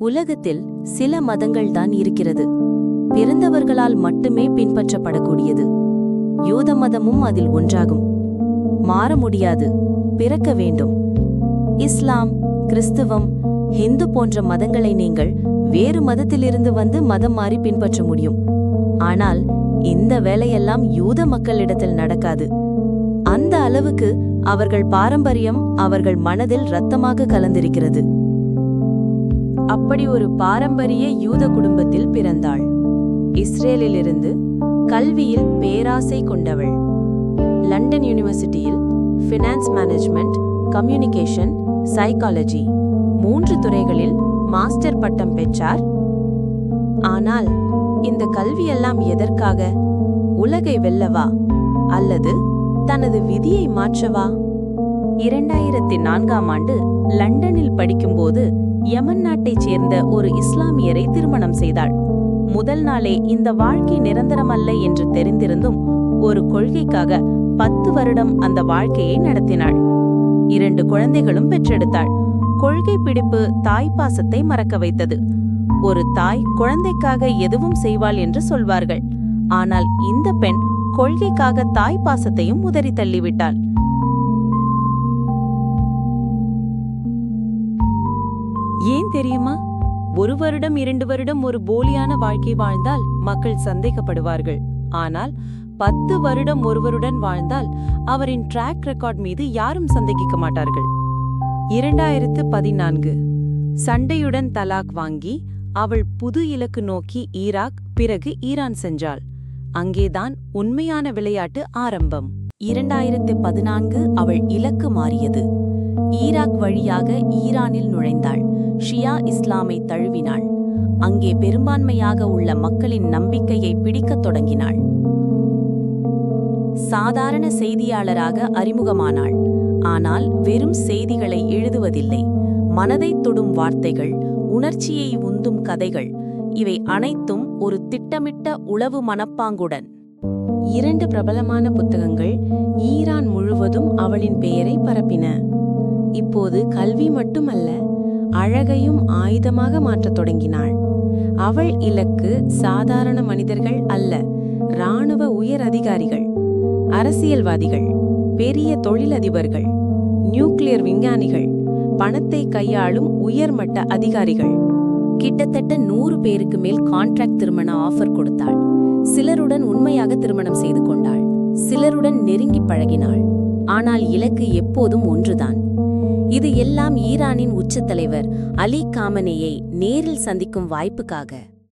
உலகத்தில் சில மதங்கள்தான் இருக்கிறது. பிறந்தவர்களால் மட்டுமே பின்பற்றப்படக்கூடியது. யூத மதமும் அதில் ஒன்றாகும். மாற முடியாது. பிறக்க வேண்டும். இஸ்லாம் கிறிஸ்துவம் ஹிந்து போன்ற மதங்களை நீங்கள் வேறு மதத்திலிருந்து வந்து மதம் மாறி பின்பற்ற முடியும். ஆனால் இந்த வேலையெல்லாம் யூத மக்களிடத்தில் நடக்காது. அந்த அளவுக்கு அவர்கள் பாரம்பரியம் அவர்கள் மனதில் ரத்தமாக கலந்திருக்கிறது. அப்படி ஒரு பாரம்பரிய யூத குடும்பத்தில் பிறந்தாள். இஸ்ரேலிலிருந்து கல்வியில் பேராசை கொண்டவள். லண்டன் யூனிவர்சிட்டியில் ஃபினான்ஸ் மேனேஜ்மெண்ட் கம்யூனிகேஷன் சைக்காலஜி மூன்று துறைகளில் மாஸ்டர் பட்டம் பெற்றார். ஆனால் இந்த கல்வியெல்லாம் எதற்காக? உலகை வெல்லவா? அல்லது தனது விதியை மாற்றவா? இரண்டாயிரத்தி நான்காம் ஆண்டு லண்டனில் படிக்கும்போது யமன் நாட்டைச் சேர்ந்த ஒரு இஸ்லாமியரை திருமணம் செய்தாள். முதல் நாளே இந்த வாழ்க்கை நிரந்தரமல்ல என்று தெரிந்திருந்தும் ஒரு கொள்கைக்காக பத்து வருடம் அந்த வாழ்க்கையை நடத்தினாள். இரண்டு குழந்தைகளும் பெற்றெடுத்தாள். கொள்கை பிடிப்பு தாய் பாசத்தை மறக்க வைத்தது. ஒரு தாய் குழந்தைக்காக எதுவும் செய்வாள் என்று சொல்வார்கள். ஆனால் இந்த பெண் கொள்கைக்காக தாய்ப்பாசத்தையும் உதறி தள்ளிவிட்டாள். தெரியுமா? ஒரு வருடம் இரண்டு வருடம் ஒரு போலியான வாழ்க்கை வாழ்ந்தால் மக்கள் சந்தேகப்படுவார்கள். ஆனால் பத்து வருடம் ஒருவருடன் வாழ்ந்தால் அவரின் ட்ராக் ரெக்கார்ட் மீது யாரும் சந்தேகிக்க மாட்டார்கள். இரண்டாயிரத்து பதினான்கு. சண்டையுடன் தலாக் வாங்கி அவள் புது இலக்கு நோக்கி ஈராக் பிறகு ஈரான் சென்றாள். அங்கேதான் உண்மையான விளையாட்டு ஆரம்பம். இரண்டாயிரத்து பதினான்கு அவள் இலக்கு மாறியது. ஈராக் வழியாக ஈரானில் நுழைந்தாள். ஷியா இஸ்லாமை தழுவினாள். அங்கே பெரும்பான்மையாக உள்ள மக்களின் நம்பிக்கையை பிடிக்கத் தொடங்கினாள். சாதாரண செய்தியாளராக அறிமுகமானாள். ஆனால் வெறும் செய்திகளை எழுதுவதில்லை. மனதைத் தொடும் வார்த்தைகள் உணர்ச்சியை உந்தும் கதைகள் இவை அனைத்தும் ஒரு திட்டமிட்ட உளவு மனப்பாங்குடன். இரண்டு பிரபலமான புத்தகங்கள் ஈரான் முழுவதும் அவளின் பெயரை பரப்பின. இப்போது கல்வி மட்டுமல்ல அழகையும் ஆயுதமாக மாற்றத் தொடங்கினாள். அவள் இலக்கு சாதாரண மனிதர்கள் அல்ல இராணுவ உயர் அதிகாரிகள் அரசியல்வாதிகள் பெரிய தொழிலதிபர்கள் நியூக்ளியர் விஞ்ஞானிகள் பணத்தை கையாளும் உயர்மட்ட அதிகாரிகள். கிட்டத்தட்ட நூறு பேருக்கு மேல் கான்ட்ராக்ட் திருமண ஆஃபர் கொடுத்தாள். சிலருடன் உண்மையாக திருமணம் செய்து கொண்டாள். சிலருடன் நெருங்கி பழகினாள். ஆனால் இலக்கு எப்போதும் ஒன்றுதான். இது எல்லாம் ஈரானின் உச்சத்தலைவர் அலி காமனேயை நேரில் சந்திக்கும் வாய்ப்புக்காக.